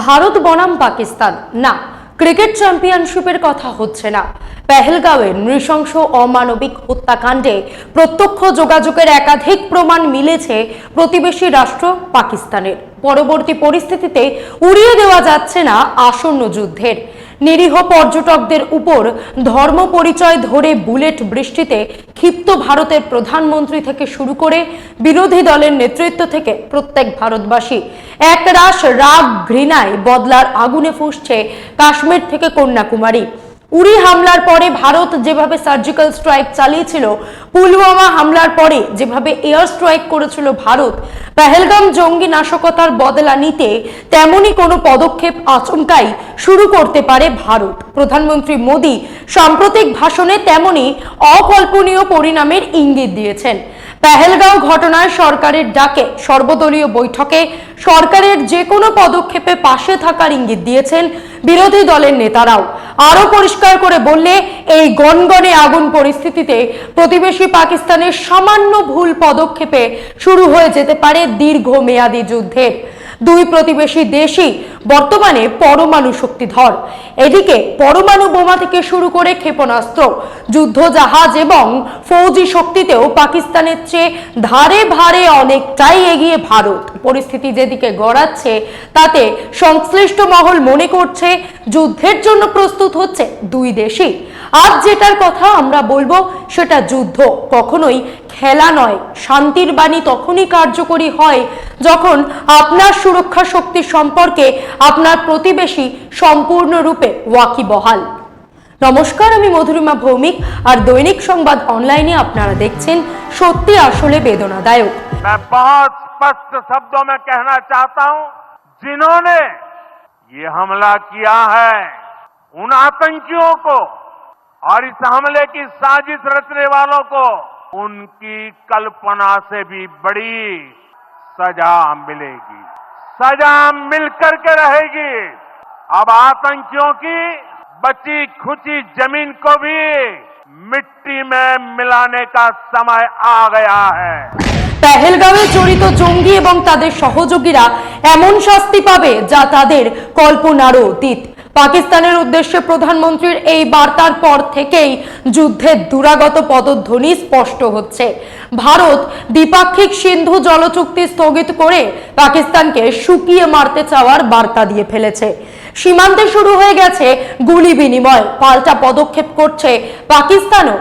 ভারত বনাম পাকিস্তান। না, ক্রিকেট চ্যাম্পিয়নশিপের কথা হচ্ছে না। পেহেলগাঁওয়ে নৃশংস অমানবিক হত্যাকাণ্ডে প্রত্যক্ষ যোগাযোগের একাধিক প্রমাণ মিলেছে প্রতিবেশী রাষ্ট্র পাকিস্তানের। পরবর্তী পরিস্থিতিতে উড়িয়ে দেওয়া যাচ্ছে না আসন্ন যুদ্ধের। নিরীহ পর্যটকদের উপর ধর্ম পরিচয় ধরে বুলেট বৃষ্টিতে ক্ষিপ্ত ভারতের প্রধানমন্ত্রী থেকে শুরু করে বিরোধী দলের নেতৃত্ব থেকে প্রত্যেক ভারতবাসী। একরাশ রাগ ঘৃণায় বদলার আগুনে ফুসছে কাশ্মীর থেকে কন্যাকুমারী। উড়ি হামলার পরে ভারত যেভাবে সার্জিক্যাল স্ট্রাইক চালিয়েছিল, পুলওয়ামা হামলার পরে যেভাবে এয়ার স্ট্রাইক করেছিল ভারত, পেহেলগাম জঙ্গি নাশকতার বদলা নিতে তেমনি কোনো পদক্ষেপ আচমকাই শুরু করতে পারে ভারত। প্রধানমন্ত্রী মোদী সাম্প্রতিক ভাষণে তেমনই অকল্পনীয় পরিণামের ইঙ্গিত দিয়েছেন। পেহেলগাঁও ঘটনায় সরকারের ডাকে সর্বদলীয় বৈঠকে সরকারের যে কোনো পদক্ষেপে পাশে থাকার ইঙ্গিত দিয়েছেন বিরোধী দলের নেতারাও। আরও পরিষ্কার করে বললে, এই গনগনে আগুন পরিস্থিতিতে প্রতিবেশী পাকিস্তানের সামান্য ভুল পদক্ষেপে শুরু হয়ে যেতে পারে দীর্ঘমেয়াদী যুদ্ধের। দুই প্রতিবেশী দেশই বর্তমানে পরমাণু শক্তিধর। এদিকে পরমাণু বোমা থেকে শুরু করে ক্ষেপণাস্ত্র যুদ্ধ জাহাজ এবং ফৌজি শক্তিতেও পাকিস্তানের চেয়ে ধারে ভারে অনেকটাই এগিয়ে ভারত। পরিস্থিতি যেদিকে গড়াচ্ছে, তাতে সংশ্লিষ্ট মহল মনে করছে, যুদ্ধের জন্য প্রস্তুত হচ্ছে দুই দেশই। আজ যেটার কথা আমরা বলবো সেটা যুদ্ধ কখনোই খেলা নয় শান্তির বাণী তখনই কার্যকরী হয় যখন আপনার সুরক্ষা শক্তি সম্পর্কে আপনার প্রতিবেশী সম্পূর্ণরূপে ওয়াকিবহাল নমস্কার আমি মধুরিমা ভৌমিক আর দৈনিক সংবাদ অনলাইনে আপনারা দেখছেন সত্যি আসলে বেদনাদায়ক मैं बहुत स्पष्ट शब्दों में कहना चाहता हूं जिन्होंने ये हमला किया है उन आतंकियों को और इस हमले की साजिश रचने वालों को उनकी कल्पना से भी बड़ी सजा मिलेगी सजा मिल करके रहेगी अब आतंकियों की बची खुची जमीन को भी मिट्टी में मिलाने का समय आ गया है পেহেলগাঁওয়ে জড়িত জঙ্গি এবং তাদের সহযোগীরা এমন শাস্তি পাবে যা তাদের কল্পনারও অতীত পাকিস্তানের উদ্দেশ্যে প্রধানমন্ত্রীর এই বার্তার পর থেকেই যুদ্ধের দুরাগত পদধ্বনি স্পষ্ট হচ্ছে। ভারত দ্বিপাক্ষিক সিন্ধু জলচুক্তি স্থগিত করে পাকিস্তানকে শুকিয়ে মারতে চাওয়ার বার্তা দিয়ে ফেলেছে। সীমান্তে শুরু হয়ে গেছে গুলি বিনিময়, পাল্টা পদক্ষেপ করছে পাকিস্তানও।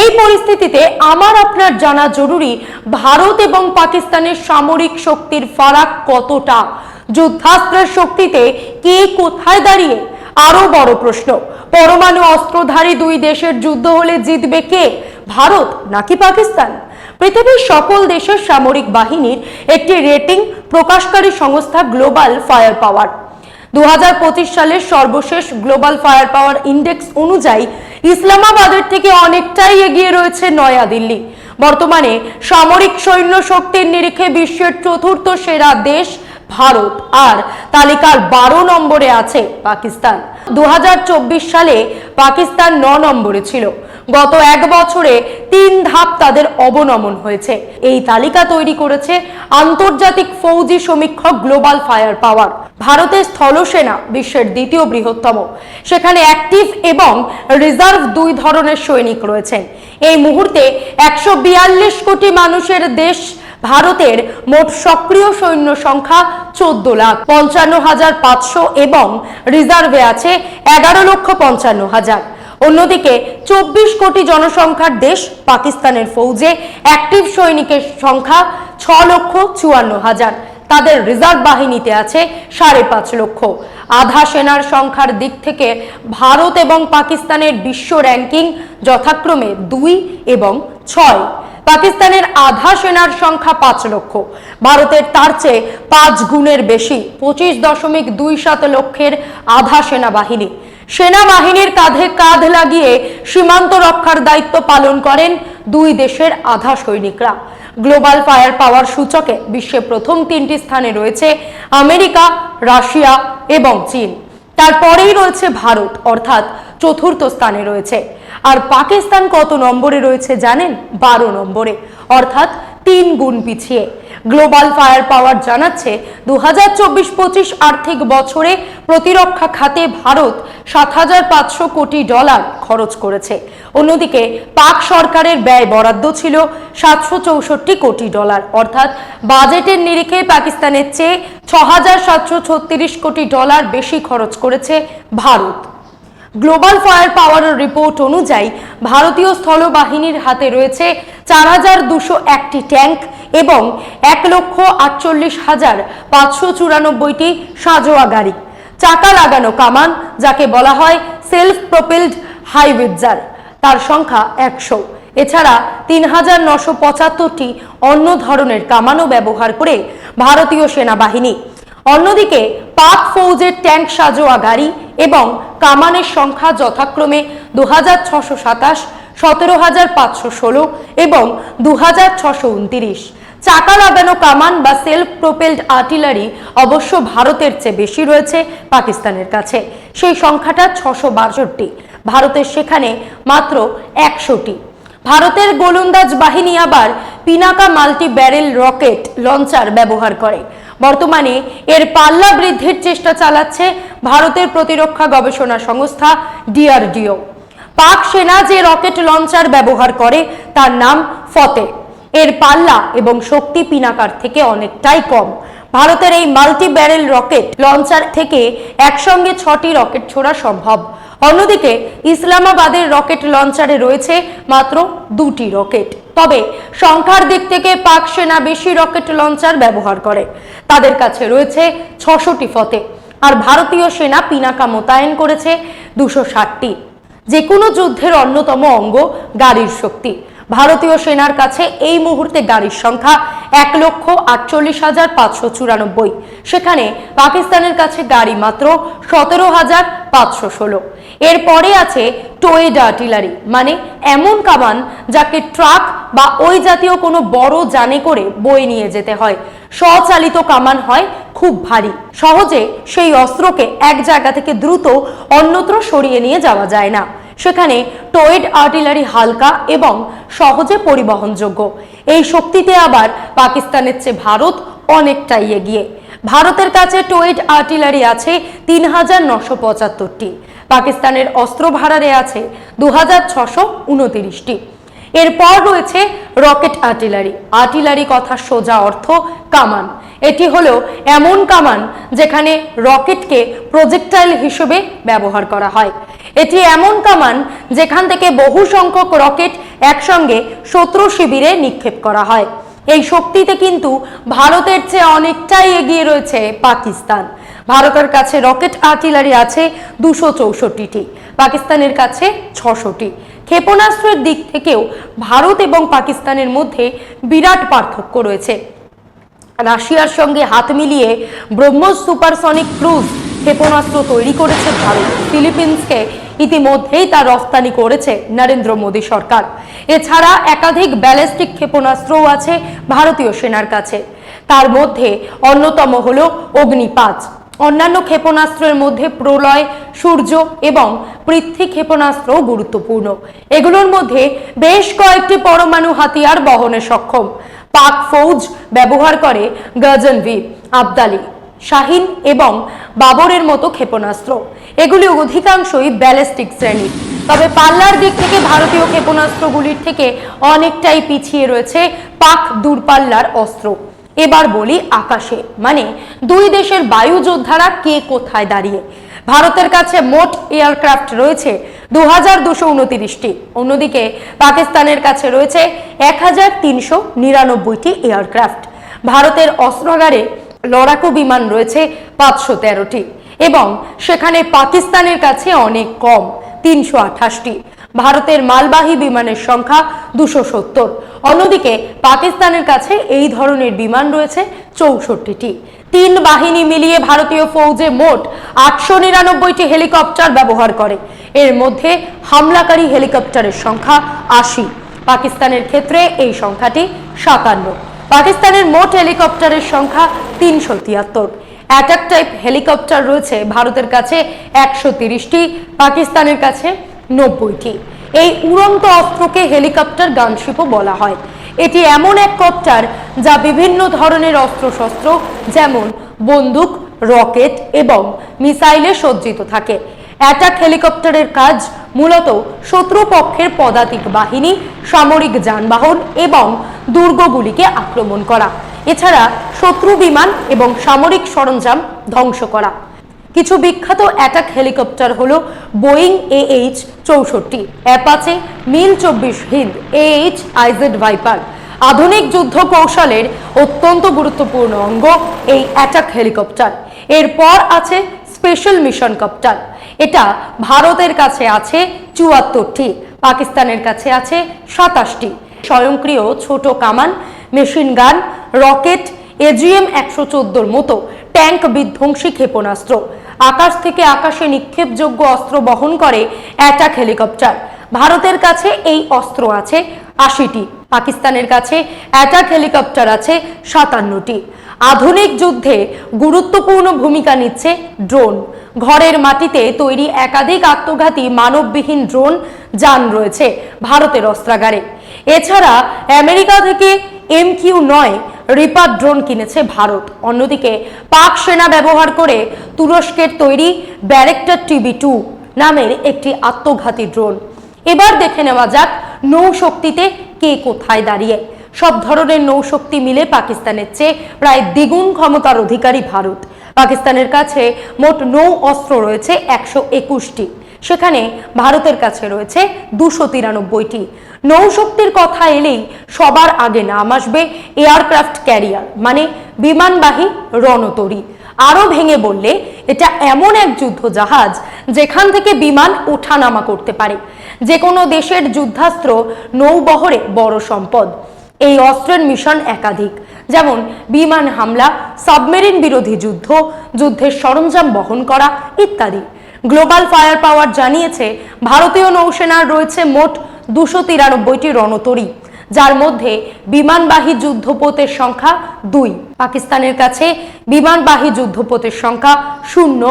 এই পরিস্থিতিতে আমার আপনার জানা জরুরি, ভারত এবং পাকিস্তানের সামরিক শক্তির ফারাক কতটা? যুদ্ধাস্ত্রের শক্তিতে কে কোথায় দাঁড়িয়ে? আরও বড় প্রশ্ন। পরমাণু অস্ত্রধারী দুই দেশের যুদ্ধ হলে জিতবে কে? ভারত নাকি পাকিস্তান? পৃথিবীর সকল দেশের সামরিক বাহিনীর একটি রেটিং প্রকাশকারী সংস্থা গ্লোবাল ফায়ার পাওয়ার। দু হাজার পঁচিশ সালের সর্বশেষ গ্লোবাল ফায়ার পাওয়ার ইন্ডেক্স অনুযায়ী ইসলামাবাদের থেকে অনেকটাই এগিয়ে রয়েছে নয়াদিল্লি। বর্তমানে সামরিক সৈন্য শক্তির নিরিখে বিশ্বের চতুর্থ সেরা দেশ ভারত আর তালিকার বারো নম্বরে আছে পাকিস্তান। দুহাজার চব্বিশ সালে পাকিস্তান ন নম্বরে ছিল। গত এক বছরে তিন ধাপ তাদের অবনমন হয়েছে। এই তালিকা তৈরি করেছে আন্তর্জাতিক ফৌজি সমীক্ষক গ্লোবাল ফায়ার পাওয়ার। ভারতের স্থলসেনা বিশ্বের দ্বিতীয় বৃহত্তম। সেখানে অ্যাক্টিভ এবং রিজার্ভ দুই ধরনের সৈনিক রয়েছেন। এই মুহূর্তে একশো বিয়াল্লিশ কোটি মানুষের দেশ ভারতের মোট সক্রিয় সৈন্য সংখ্যা চোদ্দ লাখ পঞ্চান্ন হাজার পাঁচশো এবং রিজার্ভে আছে এগারো লক্ষ পঞ্চান্ন হাজার। অন্যদিকে চব্বিশ কোটি জনসংখ্যার দেশ পাকিস্তানের ফৌজে অ্যাক্টিভ সৈনিকের সংখ্যা ছ লক্ষ চুয়ান্ন হাজার। তাদের রিজার্ভ বাহিনীতে আছে সাড়ে পাঁচ লক্ষ। আধা সেনার সংখ্যার দিক থেকে ভারত এবং পাকিস্তানের বিশ্ব র্যাঙ্কিং যথাক্রমে দুই এবং ছয়। পাকিস্তানের আধা সেনার সংখ্যা পাঁচ লক্ষ। ভারতের তার চেয়ে পাঁচ গুণের বেশি, পঁচিশ দশমিক দুই সাত লক্ষের আধা সেনাবাহিনী। সেনাবাহিনীর কাঁধে কাঁধ লাগিয়ে সীমান্ত রক্ষার দায়িত্ব পালন করেন দুই দেশের আধা সৈনিকরা। গ্লোবাল ফায়ার পাওয়ার সূচকে বিশ্বে প্রথম তিনটি স্থানে রয়েছে আমেরিকা, রাশিয়া এবং চীন। তারপরেই রয়েছে ভারত, অর্থাৎ চতুর্থ স্থানে রয়েছে। আর পাকিস্তান কত নম্বরে রয়েছে জানেন? বারো নম্বরে। অর্থাৎ তিন গুণ পিছিয়ে। গ্লোবাল ফায়ার পাওয়ার জানাচ্ছে দু হাজার চব্বিশ পঁচিশ আর্থিক বছরে প্রতিরক্ষা খাতে ভারত সাত হাজার পাঁচশো কোটি ডলার খরচ করেছে। অন্যদিকে পাক সরকারের ব্যয় বরাদ্দ ছিল সাতশো চৌষট্টি কোটি ডলার। অর্থাৎ বাজেটের নিরিখে পাকিস্তানের চেয়ে ছ হাজার সাতশো ছত্রিশ কোটি ডলার বেশি খরচ করেছে ভারত। গ্লোবাল ফায়ার পাওয়ারের রিপোর্ট অনুযায়ী ভারতীয় স্থলবাহিনীর হাতে রয়েছে চার হাজার দুশো একটি ট্যাঙ্ক এবং এক লক্ষ আটচল্লিশ হাজার পাঁচশো চুরানব্বইটি সাজোয়া গাড়ি, চাকা লাগানো কামান, যাকে বলা হয় সেলফ প্রোপেলড হাইউইজার তার সংখ্যা একশো। এছাড়া তিন হাজার নশো পঁচাত্তরটি অন্য ধরনের কামানও ব্যবহার করে ভারতীয় সেনাবাহিনী অন্যদিকে পাক ফৌজের ট্যাঙ্ক সাজোয়া গাড়ি এবং কামানের সংখ্যা যথাক্রমে দু হাজার ছশো সাতাশ, সতেরো হাজার পাঁচশো ষোলো এবং দু হাজার ছশো উনতিরিশ। চাকা লাগানো কামান বা সেলফ প্রোপেলড আর্টিলারি অবশ্য ভারতের চেয়ে বেশি রয়েছে পাকিস্তানের কাছে। সেই সংখ্যাটা ছশো বাষট্টি। ভারতের সেখানে মাত্র একশোটি। ভারতের গোলন্দাজ বাহিনী আবার Pinaka multi barrel rocket launcher ব্যবহার করে। বর্তমানে এর পাল্লা বৃদ্ধির চেষ্টা চালাচ্ছে ভারতের প্রতিরক্ষা গবেষণা সংস্থা ডিআরডিও। পাক সেনা যে রকেট লঞ্চার ব্যবহার করে, তার নাম ফতে। এর পাল্লা এবং শক্তি পিনাকার থেকে অনেকটাই কম। ভারতের এই মাল্টি ব্যারেল রকেট লঞ্চার থেকে একসঙ্গে ছটি রকেট ছোড়া সম্ভব। অন্যদিকে ইসলামাবাদের রকেট লঞ্চারে রয়েছে মাত্র দুটি রকেট। তবে সংখ্যার দিক থেকে পাক সেনা বেশি রকেট লঞ্চার ব্যবহার করে। তাদের কাছে রয়েছে ছশোটি ফতে। আর ভারতীয় সেনা পিনাকা মোতায়েন করেছে দুশো ষাটটি। যে কোনো যুদ্ধের অন্যতম অঙ্গ গাড়ির শক্তি। ভারতীয় সেনার কাছে এই মুহূর্তে গাড়ির সংখ্যা এক লক্ষ আটচল্লিশ হাজার পাঁচশো চুরানব্বই। সেখানে পাকিস্তানের কাছে গাড়ি মাত্র সতেরো হাজার পাঁচশো ষোলো। এরপরে আছে টোয়েড আর্টিলারি মানে এমন কামান যাকে ট্রাক বা ওই জাতীয় কোনো বড় যানে করে বয়ে নিয়ে যেতে হয়। স্বচালিত কামান হয় খুব ভারী। সহজে সেই অস্ত্রকে এক জায়গা থেকে দ্রুত অন্যত্র সরিয়ে নিয়ে যাওয়া যায় না। সেখানে টোয়েড আর্টিলারি হালকা এবং সহজে পরিবহনযোগ্য। এই শক্তিতে আবার পাকিস্তানের চেয়ে ভারত অনেকটাই এগিয়ে। ভারতের কাছে টোয়েড আর্টিলারি আছে তিন হাজার নশো পঁচাত্তরটি। পাকিস্তানের অস্ত্র ভাড়ারে আছে দু হাজার ছশো উনতিরিশটি। এরপর রয়েছে রকেট আর্টিলারি। আর্টিলারি কথা সোজা অর্থ কামান। এটি হলো এমন কামান যেখানে রকেটকে প্রজেক্টাইল হিসেবে ব্যবহার করা হয়। এটি এমন কামান যেখান থেকে বহু সংখ্যক রকেট একসঙ্গে শত্রু শিবিরে নিক্ষেপ করা হয়। এই শক্তিতে কিন্তু ভারতের চেয়ে অনেকটাই এগিয়ে রয়েছে পাকিস্তান। ভারতের কাছে রকেট আর্টিলারি আছে দুশো চৌষট্টিটি, পাকিস্তানের কাছে ছশোটি। ক্ষেপণাস্ত্রের দিক থেকেও ভারত এবং পাকিস্তানের মধ্যে বিরাট পার্থক্য রয়েছে। রাশিয়ার সঙ্গে হাত মিলিয়ে ব্রহ্মোস সুপারসনিক ক্রুজ ক্ষেপণাস্ত্র তৈরি করেছে ভারত। ফিলিপিন্সকে ইতিমধ্যেই তা রফতানি করেছে নরেন্দ্র মোদী সরকার। এছাড়া একাধিক ব্যালিস্টিক ক্ষেপণাস্ত্রও আছে ভারতীয় সেনার কাছে। তার মধ্যে অন্যতম হল অগ্নি পাঁচ অন্যান্য ক্ষেপণাস্ত্রের মধ্যে প্রলয়, সূর্য এবং পৃথ্বী ক্ষেপণাস্ত্রও গুরুত্বপূর্ণ। এগুলোর মধ্যে বেশ কয়েকটি পরমাণু হাতিয়ার বহনে সক্ষম। পাক ফৌজ ব্যবহার করে গজনভি আবদালি। শাহিন এবং বাবরের মতো ক্ষেপণাস্ত্র। এগুলি অধিকাংশই ব্যালিস্টিক শ্রেণির। তবে পাল্লার দিক থেকে ভারতীয় ক্ষেপণাস্ত্রগুলির থেকে অনেকটাই পিছিয়ে রয়েছে পাক দূরপাল্লার অস্ত্র। এবার বলি আকাশে। মানে দুই দেশের বায়ু যোদ্ধারা কে কোথায় দাঁড়িয়ে? ভারতের কাছে মোট এয়ারক্রাফট রয়েছে দু হাজার দুশো উনতিরিশটি। অন্যদিকে, পাকিস্তানের কাছে রয়েছে এক হাজার তিনশো নিরানব্বইটি এয়ারক্রাফট। ভারতের অস্ত্রাগারে লড়াকু বিমান রয়েছে পাঁচশো তেরোটি এবং সেখানে পাকিস্তানের কাছে অনেক কম, তিনশো আঠাশটি। ভারতের মালবাহী বিমানের সংখ্যা দুশো সত্তর। অন্যদিকে পাকিস্তানের কাছে এই ধরনের বিমান রয়েছে চৌষট্টিটি। তিন বাহিনী মিলিয়ে ভারতীয় ফৌজে মোট আটশো নিরানব্বইটি হেলিকপ্টার ব্যবহার করে। এর মধ্যে হামলাকারী হেলিকপ্টারের সংখ্যা আশি। পাকিস্তানের ক্ষেত্রে এই সংখ্যাটি সাতান্ন। পাকিস্তানের মোট হেলিকপ্টারের সংখ্যা তিনশো তিয়াত্তর। অ্যাটাক টাইপ হেলিকপ্টার রয়েছে ভারতের কাছে একশো তিরিশটি, পাকিস্তানের কাছে নব্বইটি। এই উড়ন্ত অস্ত্রকে হেলিকপ্টার গানশিপও বলা হয়। এটি এমন এক কপ্টার যা বিভিন্ন ধরনের অস্ত্রশস্ত্র, যেমন বন্দুক, রকেট এবং মিসাইলে সজ্জিত থাকে। অ্যাটাক হেলিকপ্টারের কাজ মূলত শত্রুপক্ষের পদাতিক বাহিনী, সামরিক যানবাহন এবং দুর্গগুলিকে আক্রমণ করা। এছাড়া শত্রু বিমান এবং সামরিক সরঞ্জাম ধ্বংস করা। কিছু বিখ্যাত অ্যাটাক হেলিকপ্টার হলো বোয়িং এএইচ চৌষট্টি অ্যাপাচে মিল চব্বিশ Hind A H IZ Viper আধুনিক যুদ্ধ কৌশলের অত্যন্ত গুরুত্বপূর্ণ অঙ্গ এই অ্যাটাক হেলিকপ্টার এরপর আছে স্পেশাল মিশন কপ্টার এটা ভারতের কাছে আছে চুয়াত্তরটি, পাকিস্তানের কাছে আছে সাতাশটি। স্বয়ংক্রিয় ছোট কামান, মেশিন গান, রকেট, এজিএম একশো চোদ্দোর মতো ট্যাঙ্ক বিধ্বংসী ক্ষেপণাস্ত্র। আকাশ থেকে আকাশে নিক্ষেপযোগ্য অস্ত্র বহন করে অ্যাটাক হেলিকপ্টার। ভারতের কাছে এই অস্ত্র আছে আশিটি, পাকিস্তানের কাছে অ্যাটাক হেলিকপ্টার আছে সাতান্নটি। আধুনিক যুদ্ধে গুরুত্বপূর্ণ ভূমিকা নিচ্ছে ড্রোন। ঘরের মাটিতে তৈরি একাধিক আত্মঘাতী মানববিহীন ড্রোন যান রয়েছে ভারতের অস্ত্রাগারে। এছাড়া আমেরিকা থেকে এম কিউ নয় রিপার ড্রোন কিনেছে ভারত। অন্যদিকে পাক সেনা ব্যবহার করে তুরস্কের তৈরি ব্যারেক্টার টিবি টু নামের একটি আত্মঘাতী ড্রোন। এবার দেখে নেওয়া যাক নৌশক্তিতে কে কোথায় দাঁড়িয়ে। সব ধরনের নৌশক্তি মিলে পাকিস্তানের চেয়ে প্রায় দ্বিগুণ ক্ষমতার অধিকারী ভারত। পাকিস্তানের কাছে মোট নৌ অস্ত্র রয়েছে একশো একুশটি। সেখানে ভারতের কাছে রয়েছে দুশো তিরানব্বইটি। নৌশক্তির কথা এলেই সবার আগে নাম আসবে এয়ারক্রাফট ক্যারিয়ার মানে বিমানবাহী রণতরী। আরও ভেঙে বললে, এটা এমন এক যুদ্ধ জাহাজ যেখান থেকে বিমান ওঠানামা করতে পারে। যে কোনো দেশের যুদ্ধাস্ত্র নৌবহরে বড় সম্পদ। এই অস্ত্রের মিশন একাধিক। যেমন বিমান হামলা, সাবমেরিন বিরোধী যুদ্ধ, যুদ্ধের সরঞ্জাম বহন করা ইত্যাদি। গ্লোবাল ফায়ার পাওয়ার জানিয়েছে, ভারতীয় নৌসেনার রয়েছে মোট দুশো তিরানব্বইটি রণতরী, যার মধ্যে বিমানবাহী যুদ্ধপোতের সংখ্যা দুই। পাকিস্তানের কাছে বিমানবাহী যুদ্ধপোতের সংখ্যা শূন্য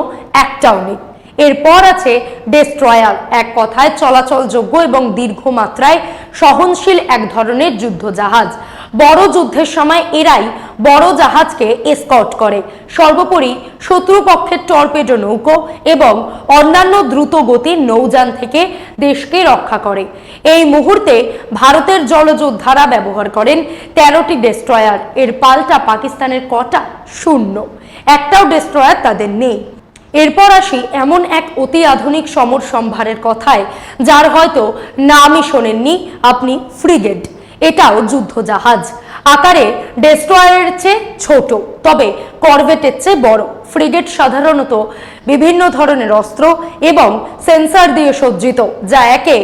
একটাও নেই এরপর আছে ডেস্ট্রয়ার এক কথায় চলাচলযোগ্য এবং দীর্ঘ মাত্রায় সহনশীল এক ধরনের যুদ্ধ জাহাজ বড় যুদ্ধের সময় এরাই বড় জাহাজকে এসকট করে। সর্বোপরি শত্রুপক্ষের টর্পেডো নৌকো এবং অন্যান্য দ্রুত গতির নৌযান থেকে দেশকে রক্ষা করে। এই মুহূর্তে ভারতের জলযোদ্ধারা ব্যবহার করেন তেরোটি ডেস্ট্রয়ার এর পাল্টা পাকিস্তানের কটা? শূন্য। একটাও ডেস্ট্রয়ার তাদের নেই। এরপর আসি এমন এক অতি আধুনিক সমর সম্ভারের কথায়, যার হয়তো নামই শোনেননি আপনি ফ্রিগেট এটাও যুদ্ধ জাহাজ আকারে ডেস্ট্রয়ারের চেয়ে ছোট, তবে করভেটের চেয়ে বড়। ফ্রিগেট সাধারণত বিভিন্ন ধরনের অস্ত্র এবং সেন্সার দিয়ে সজ্জিত, যা একে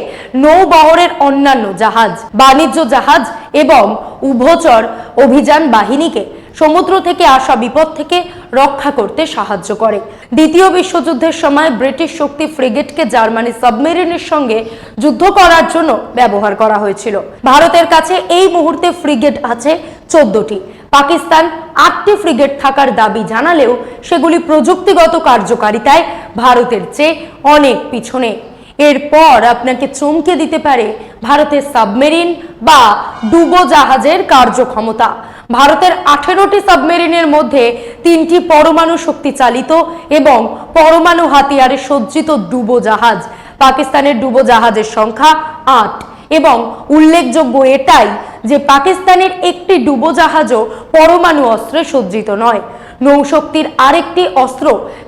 নৌবহরের অন্যান্য জাহাজ, বাণিজ্য জাহাজ এবং উভচর অভিযান বাহিনীকে সমুদ্র থেকে আসা বিপদ থেকে রক্ষা করতে সাহায্য করে। দ্বিতীয় বিশ্বযুদ্ধের সময় ব্রিটিশ শক্তি ফ্রিগেটকে জার্মানি সাবমেরিনের সঙ্গে যুদ্ধ করার জন্য ব্যবহার করা হয়েছিল। ভারতের কাছে এই মুহূর্তে ফ্রিগেট আছে চোদ্দটি। পাকিস্তান আটটি ফ্রিগেট থাকার দাবি জানালেও সেগুলি প্রযুক্তিগত কার্যকারিতায় ভারতের চেয়ে অনেক পিছনে। এরপর আপনাকে চমকে দিতে পারে ভারতের সাবমেরিন বা ডুবো জাহাজের কার্যক্ষমতা। ভারতের আঠেরোটি সাবমেরিনের মধ্যে তিনটি পরমাণু শক্তি চালিত এবং পরমাণু হাতিয়ারে সজ্জিত ডুবো জাহাজ। পাকিস্তানের ডুবো জাহাজের সংখ্যা আট এবং উল্লেখযোগ্য এটাই যে পাকিস্তানের একটি ডুবো জাহাজও পরমাণু অস্ত্রে সজ্জিত নয়। নৌশক্তির আরেকটি অস্ত্র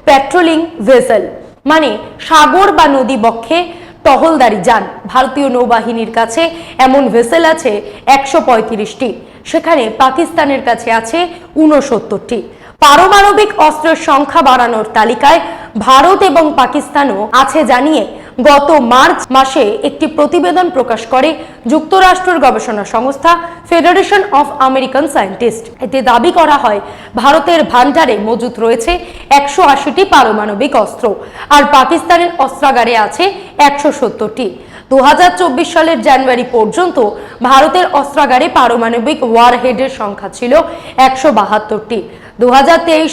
পেট্রোলিং ভেসেল। মানে সাগর বা নদী বক্ষে টহলদারি যান। ভারতীয় নৌবাহিনীর কাছে এমন ভেসেল আছে একশো পঁয়ত্রিশটি। সেখানে পাকিস্তানের কাছে আছে ঊনসত্তরটি। পারমাণবিক অস্ত্রের সংখ্যা বাড়ানোর তালিকায় ভারত এবং পাকিস্তানও আছে জানিয়ে গত মার্চ মাসে একটি প্রতিবেদন প্রকাশ করে যুক্তরাষ্ট্রের গবেষণা সংস্থা ফেডারেশন অফ আমেরিকান সায়েন্টিস্ট। এতে দাবি করা হয়, ভারতের ভান্ডারে মজুত রয়েছে একশো আশিটি পারমাণবিক অস্ত্র আর পাকিস্তানের অস্ত্রাগারে আছে একশো সত্তরটি। দু হাজার চব্বিশ সালের জানুয়ারি পর্যন্ত ভারতের অস্ত্রাগারে পারমাণবিক ওয়ারহেডের সংখ্যা ছিল একশো বাহাত্তরটি। দু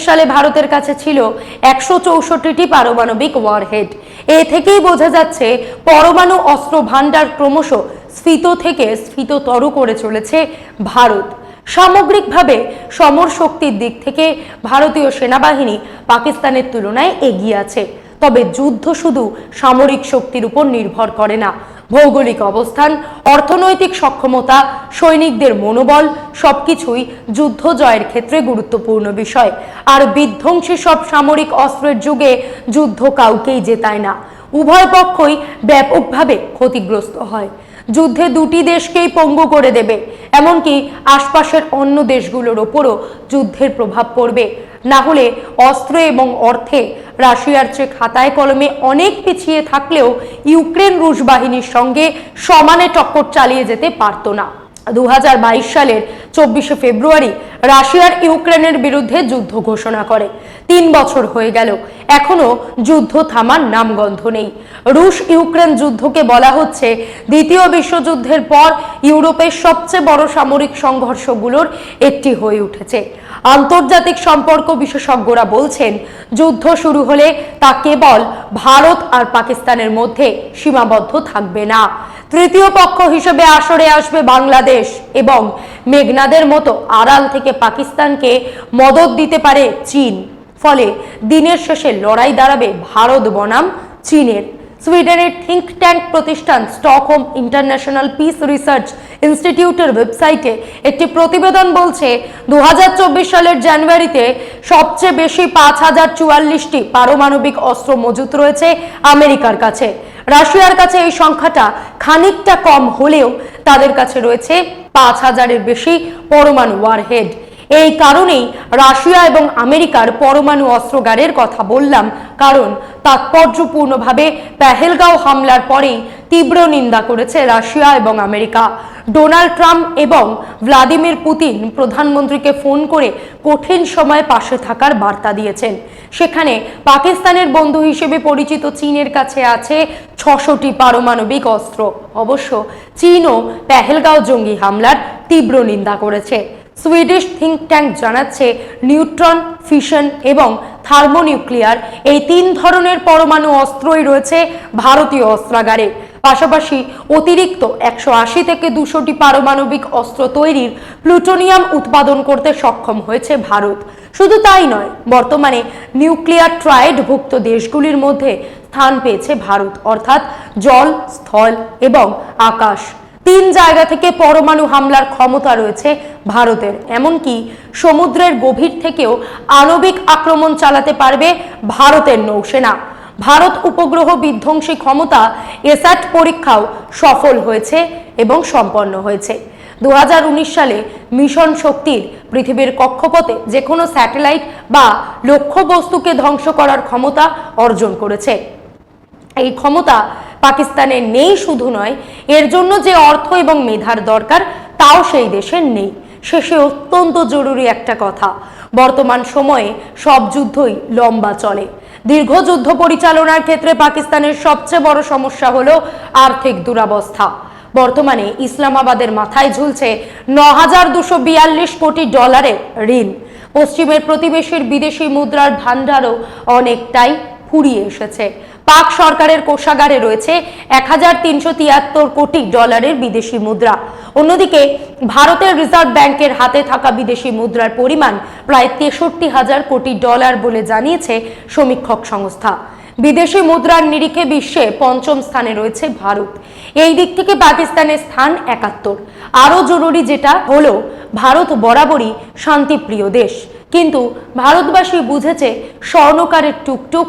সালে ভারতের কাছে ছিল একশো চৌষট্টিটি পারমাণবিক ওয়ারহেড এ থেকেই বোঝা যাচ্ছে পরমাণু অস্ত্র ভাণ্ডার ক্রমশ স্ফীত থেকে স্ফীততর করে চলেছে ভারত। সামগ্রিকভাবে সমর শক্তির দিক থেকে ভারতীয় সেনাবাহিনী পাকিস্তানের তুলনায় এগিয়ে আছে। তবে যুদ্ধ শুধু সামরিক শক্তির উপর নির্ভর করে না ভৌগোলিক অবস্থান, অর্থনৈতিক সক্ষমতা, সৈনিকদের মনোবল, সবকিছুই যুদ্ধ জয়ের ক্ষেত্রে গুরুত্বপূর্ণ বিষয়। আর বিধ্বংসী সব সামরিক অস্ত্রের যুগে যুদ্ধ কাউকেই জেতায় না। উভয় পক্ষই ব্যাপকভাবে ক্ষতিগ্রস্ত হয়। যুদ্ধে দুটি দেশকেই পঙ্গু করে দেবে। এমনকি আশপাশের অন্য দেশগুলোর ওপরও যুদ্ধের প্রভাব পড়বে। না হলে অস্ত্র এবং অর্থে রাশিয়ার চেয়ে খাতায় কলমে অনেক পিছিয়ে থাকলেও ইউক্রেন রুশ বাহিনীর সঙ্গে সমানে টক্কর চালিয়ে যেতে পারত না। দু হাজার বাইশ সালের চব্বিশে ফেব্রুয়ারি রাশিয়ার ইউক্রেনের বিরুদ্ধে যুদ্ধ ঘোষণা করে। তিন বছর হয়ে গেল, এখনও যুদ্ধ থামার নামগন্ধ নেই। রুশ ইউক্রেন যুদ্ধকে বলা হচ্ছে দ্বিতীয় বিশ্বযুদ্ধের পর ইউরোপের সবচেয়ে বড় সামরিক সংঘর্ষগুলোর একটি হয়ে উঠেছে। আন্তর্জাতিক সম্পর্ক বিশেষজ্ঞরা বলছেন, যুদ্ধ শুরু হলে তা কেবল ভারত আর পাকিস্তানের মধ্যে সীমাবদ্ধ থাকবে না। তৃতীয় পক্ষ হিসেবে আসরে আসবে বাংলাদেশ এবং মেঘনাদের মতো আড়াল থেকে পাকিস্তানকে মদত দিতে পারে চীন। ফলে দিনের শেষে লড়াই দাঁড়াবে ভারত বনাম চীনের। সুইডেনের থিঙ্ক ট্যাঙ্ক প্রতিষ্ঠান স্টকহোম ইন্টারন্যাশনাল পিস রিসার্চ ইনস্টিটিউটের ওয়েবসাইটে একটি প্রতিবেদন বলছে দু হাজার চব্বিশ সালের জানুয়ারিতে সবচেয়ে বেশি পাঁচ হাজার চুয়াল্লিশটি পারমাণবিক অস্ত্র মজুত রয়েছে আমেরিকার কাছে। রাশিয়ার কাছে এই সংখ্যাটা খানিকটা কম হলেও তাদের কাছে রয়েছে পাঁচ হাজারের বেশি পরমাণু ওয়ারহেড এই কারণেই রাশিয়া এবং আমেরিকার পরমাণু অস্ত্রগারের কথা বললাম, কারণ তাৎপর্যপূর্ণভাবে পেহেলগাঁও হামলার পরেই তীব্র নিন্দা করেছে রাশিয়া এবং আমেরিকা। ডোনাল্ড ট্রাম্প এবং ভ্লাদিমির পুতিন প্রধানমন্ত্রীকে ফোন করে কঠিন সময়ে পাশে থাকার বার্তা দিয়েছেন। সেখানে পাকিস্তানের বন্ধু হিসেবে পরিচিত চীনের কাছে আছে ছশোটি পারমাণবিক অস্ত্র। অবশ্য চীনও পেহেলগাঁও জঙ্গি হামলার তীব্র নিন্দা করেছে। সুইডিশ থিঙ্ক ট্যাঙ্ক জানাচ্ছে নিউট্রন ফিশন এবং থার্মোনিউক্লিয়ার। এই তিন ধরনের পরমাণু অস্ত্রই রয়েছে ভারতীয় অস্ত্রাগারে। পাশাপাশি অতিরিক্ত একশো আশি থেকে দুশোটি পারমাণবিক অস্ত্র তৈরির প্লুটোনিয়াম উৎপাদন করতে সক্ষম হয়েছে ভারত। শুধু তাই নয়, বর্তমানে নিউক্লিয়ার ট্রায়েডভুক্ত দেশগুলির মধ্যে স্থান পেয়েছে ভারত। অর্থাৎ জল, স্থল এবং আকাশ। তিন জায়গা থেকে পরমাণু হামলার ক্ষমতা রয়েছে ভারতের। এমনকি সমুদ্রের গভীর থেকেও আণবিক আক্রমণ চালাতে পারবে ভারতের নৌসেনা। ভারত উপগ্রহ বিধ্বংসী ক্ষমতা এসাট পরীক্ষাও সফল হয়েছে এবং সম্পন্ন হয়েছে। দু হাজার উনিশ সালে মিশন শক্তির পৃথিবীর কক্ষপথে যে কোনো স্যাটেলাইট বা লক্ষ্যবস্তুকে ধ্বংস করার ক্ষমতা অর্জন করেছে। এই ক্ষমতা পাকিস্তানে নেই শুধু নয়, এর জন্য যে অর্থ এবং মেধার দরকার, তাও সেই দেশের নেই। শেষে অত্যন্ত জরুরি একটা কথা, বর্তমান সময়ে সব যুদ্ধই লম্বা চলে। দীর্ঘ যুদ্ধ পরিচালনার ক্ষেত্রে পাকিস্তানের সবচেয়ে বড় সমস্যা হলো আর্থিক দুরাবস্থা। বর্তমানে ইসলামাবাদের মাথায় ঝুলছে ন হাজার দুশো বিয়াল্লিশ কোটি ডলারের ঋণ। পশ্চিমের প্রতিবেশীর বিদেশি মুদ্রার ভাণ্ডারও অনেকটাই ফুরিয়ে এসেছে। পাক সরকারের কোষাগারে রয়েছে এক হাজার তিনশো তিয়াত্তর কোটি ডলারের বিদেশি মুদ্রা। অন্যদিকে, ভারতের রিজার্ভ ব্যাংকের হাতে থাকা বিদেশি মুদ্রার পরিমাণ প্রায় তেষট্টি হাজার কোটি ডলার বলে জানিয়েছে সমীক্ষক সংস্থা। বিদেশি মুদ্রার নিরিখে বিশ্বে পঞ্চম স্থানে রয়েছে ভারত। এই দিক থেকে পাকিস্তানের স্থান একাত্তর। আরও জরুরি যেটা হলো, ভারত বরাবরই শান্তিপ্রিয় দেশ। কিন্তু ভারতবাসী বুঝেছে, স্বর্ণকারের টুকটুক